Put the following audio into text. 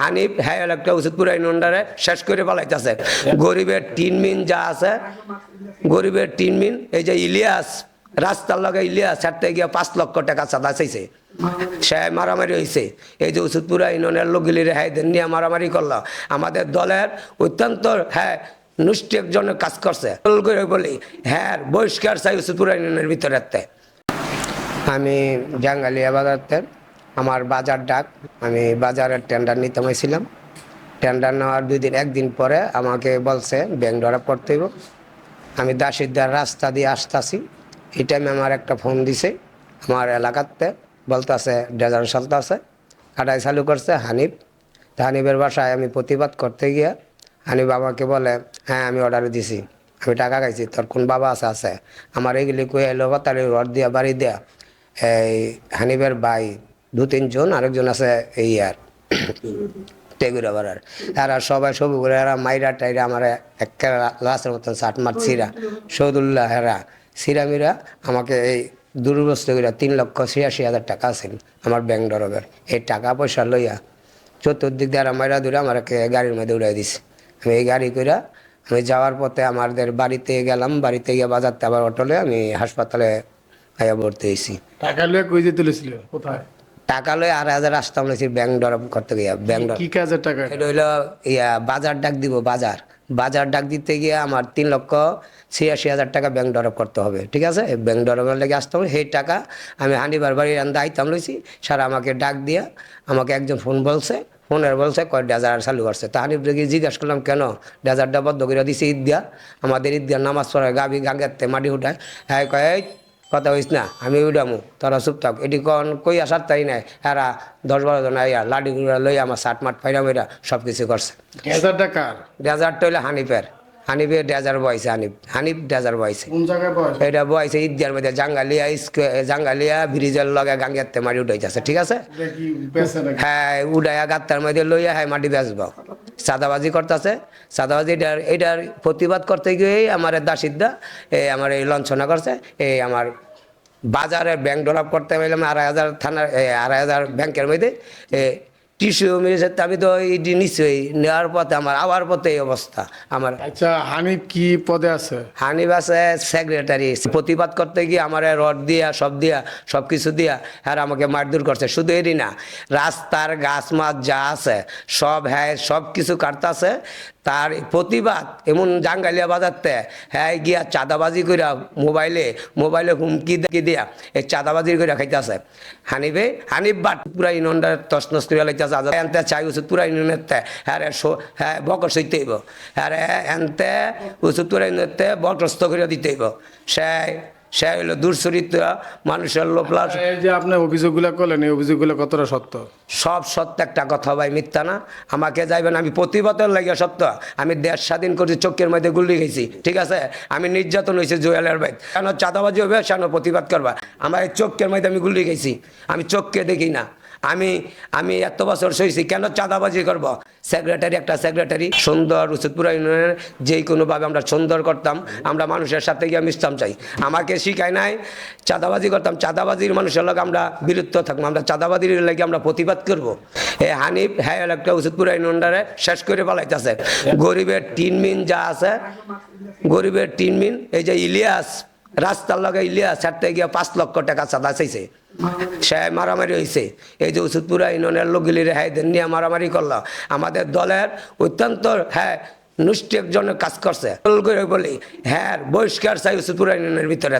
হানিফ হ্যাঁ একটা ওষুধপুর ইউনিয়নটারে শেষ করে পালাইতেছে। গরিবের তিন মিন যা আছে, গরিবের তিন মিন, এই যে ইলিয়াস, রাস্তার লগে ইলিয়াস ছাড়তে গিয়ে পাঁচ লক্ষ টাকা চাঁদা চাইছে। সে মারামারি হয়েছে এই যে ওষুধপুরা ইউনিয়নের লোকগুলির হ্যাঁ নিয়ে মারামারি করল। আমাদের দলের অত্যন্ত হ্যাঁ নুষ্টি একজনের কাজ করছে। বল করে বলি হ্যাঁ বহিষ্কার চাই ওষুধপুরা ইউনিয়নের ভিতরে আমি জাঙ্গালিয়া বাজারতে আমার বাজার ডাক, আমি বাজারের টেন্ডার নিতে হয়েছিলাম টেন্ডার নেওয়ার দুই দিন, একদিন পরে আমাকে বলছে ব্যাংক ধরা পড়তে হইব। আমি দাসিদার রাস্তা দিয়ে আসতাছি। এই টাইমে আমার একটা ফোন দিছে, আমার এলাকাতে বলতেছে ডেজার চলতেছে। কাটাই চালু করছে, হানিফ। তা হানিফের বাসায় আমি প্রতিবাদ করতে গিয়ে হানিফ আমাকে বলে হ্যাঁ আমি অর্ডার দিছি। আমি টাকা খাইছি, তোর কোন বাবা আছে আছে? আমার এইগুলি কই এলো তাহলে রড দিয়া, বাড়ি দেয়া। এই হানিফের ভাই দু তিনজন আরেকজন আছে এই আর টেগুরা বাড়ার। এরা সবাই সবু করে, এরা মাইরা টাইরা আমার একটা লাশের মতন ষাট মার ছিরা সৌদুল্লাহ হেরা সিরামিরা আমাকে এই দুর্বস্ত করে তিন লক্ষ ছিয়াশি হাজার টাকা আছে আমার ব্যাংক ডরবের এই টাকা পয়সা লইয়া চতুর্দিক দিয়ে এরা মাইরা দূরে আমার গাড়ির মধ্যে উড়াই দিছে। আমি এই গাড়ি কইরা আমি যাওয়ার পথে আমাদের বাড়িতে গেলাম, বাড়িতে গিয়ে বাজারতে আবার অটোলে আমি হাসপাতালে আয়া ভর্তি হয়েছি টাকা লয়ে কই যেতে কোথায়? টাকা লই আর হাজার আসতাম লইছি ব্যাংক ডরব করতে গিয়া ব্যাংক ডর। কি কাজের টাকা এটা? হইল ইয়া বাজার ডাক দিব বাজার। বাজার ডাক দিতে গিয়ে আমার তিন লক্ষ ছিয়াশি হাজার টাকা ব্যাংক ডরব করতে হবে ঠিক আছে? ব্যাংক ডরবের লেগে আসতে হবে। সেই টাকা আমি হানিবার বাড়ির আইতাম লইছি স্যার আমাকে ডাক দিয়া আমাকে একজন ফোন বলছে ফোনের বলছে কয় ডেজার চালু করছে। তা হানিফ দেখি জিজ্ঞাসা করলাম কেন? ডেজারটা বদ্ধ করে দিছে ঈদগা? আমাদের ঈদ ঈদগার নামাজ পড়ে গাবি গাঙ্গাতে মাটি উঠায় হ্যাঁ কয় এই কথা হইস না আমি উডামু তোরা চুপ থাক। এটি কন কই আসার তাই নাই এরা দশ বারো জন আইয়া লাডি গুড়া লই আমার সাট মাঠ ফাইরা মেরা সব কিছু করছে। হাজার টাকার ডেজার্ট হইলে হানিফের। হানিফের ডেজার বয়সে হানিফ হানিফ ডেজার বয়সে এটা বয়সে ঈদগার মধ্যে জাঙ্গালিয়া জাঙ্গালিয়া ব্রিজের লগে গাঙ্গেতে মাটি উঠাইতেছে ঠিক আছে? হ্যাঁ উডাইয়া গাত্তার মধ্যে লইয়া হ্যাঁ মাটি বেচব। সাদাবাজি করতেছে সাদাবাজি এটার এটার প্রতিবাদ করতে গিয়েই আমার দাসিদা এই আমার এই লঞ্চনা করছে এই আমার বাজারে ব্যাংক ডেভেলপ করতে পারলাম আড়াই হাজার থানার আড়াই হাজার ব্যাংকের মধ্যে টিস্যু মেরেছে আমি তো এটি নিশ্চয়ই নেওয়ার পথে আমার আবার পথে এই অবস্থা আমার। আচ্ছা হানিফ কি পদে আছে? হানিফ আছে সেক্রেটারি প্রতিবাদ করতে গিয়ে আমার রড দিয়া সব দিয়া সব কিছু দিয়া হ্যাঁ আমাকে মারধর করছে শুধু এরই না রাস্তার গাছ মাছ যা আছে সব হ্যাঁ সব কিছু কাটতাছে তার প্রতিবাদ এমন জাঙ্গালিয়া বাজারতে হ্যাঁ গিয়া চাঁদাবাজি কইরা মোবাইলে মোবাইলে হুমকি দেখি দিয়া এই চাঁদাবাজি কইরা খাইতেছে। হানিফে হানিফ বাট পুরা ইউনিয়নটার তসনস করে লাইতেছে। আজ এনতে চাই ওষুধ পুরা ইউনিয়নের তে হ্যাঁ হ্যাঁ বকর সইতে হইব। হ্যাঁ এনতে ওষুধ পুরা ইউনিয়নের তে বকরস্ত করে দিতে হইব। সে সে হইল দূরচরিত্র মানুষের লোপলাস এই যে আপনি অভিযোগগুলো করলেন এই অভিযোগগুলো কতটা সত্য? সব সত্য একটা কথা ভাই মিথ্যা না। আমাকে যাইবেন আমি প্রতিবাদের লাগে সত্য। আমি দেশ স্বাধীন করছি চোখের মধ্যে গুলি গেছি ঠিক আছে? আমি নির্যাতন হয়েছি জুয়েলের ভাই কেন চাঁদাবাজি হবে কেন প্রতিবাদ করবা? আমার এই চোখের মধ্যে আমি গুলি গেছি আমি চোখকে দেখি না। আমি আমি এত বছর সইছি কেন চাঁদাবাজি করব? সেক্রেটারি একটা সেক্রেটারি সুন্দর উচিতপুরা ইউনিয়নের যেই কোনোভাবে আমরা সুন্দর করতাম, আমরা মানুষের সাথে গিয়ে মিশতাম চাই। আমাকে শিখায় নাই, চাঁদাবাজি করতাম, চাঁদাবাজির মানুষের লোক আমরা বিরুদ্ধ থাকব, আমরা চাঁদাবাজির লাগে আমরা প্রতিবাদ করব। এ হানিফ হ্যাঁ একটা উচিতপুরা ইউনিয়নটারে শেষ করে পালাইতেছে। গরিবের তিন মিন যা আছে, গরিবের তিন মিন এই যে ইলিয়াস রাস্তার লগে লিয়া ছাড়তে গিয়া পাঁচ লক্ষ টাকা চাঁদা চাইছে। সে মারামারি হয়েছে এই যে ওষুধপুরা ইউনিয়নের লোকগুলির হ্যাঁ নিয়ে মারামারি করল। আমাদের দলের অত্যন্ত হ্যাঁ নুষ্টি একজনের কাজ করছে। বলি হ্যাঁ বহিষ্কার চাই ওষুধপুরা ইউনিয়নের ভিতরে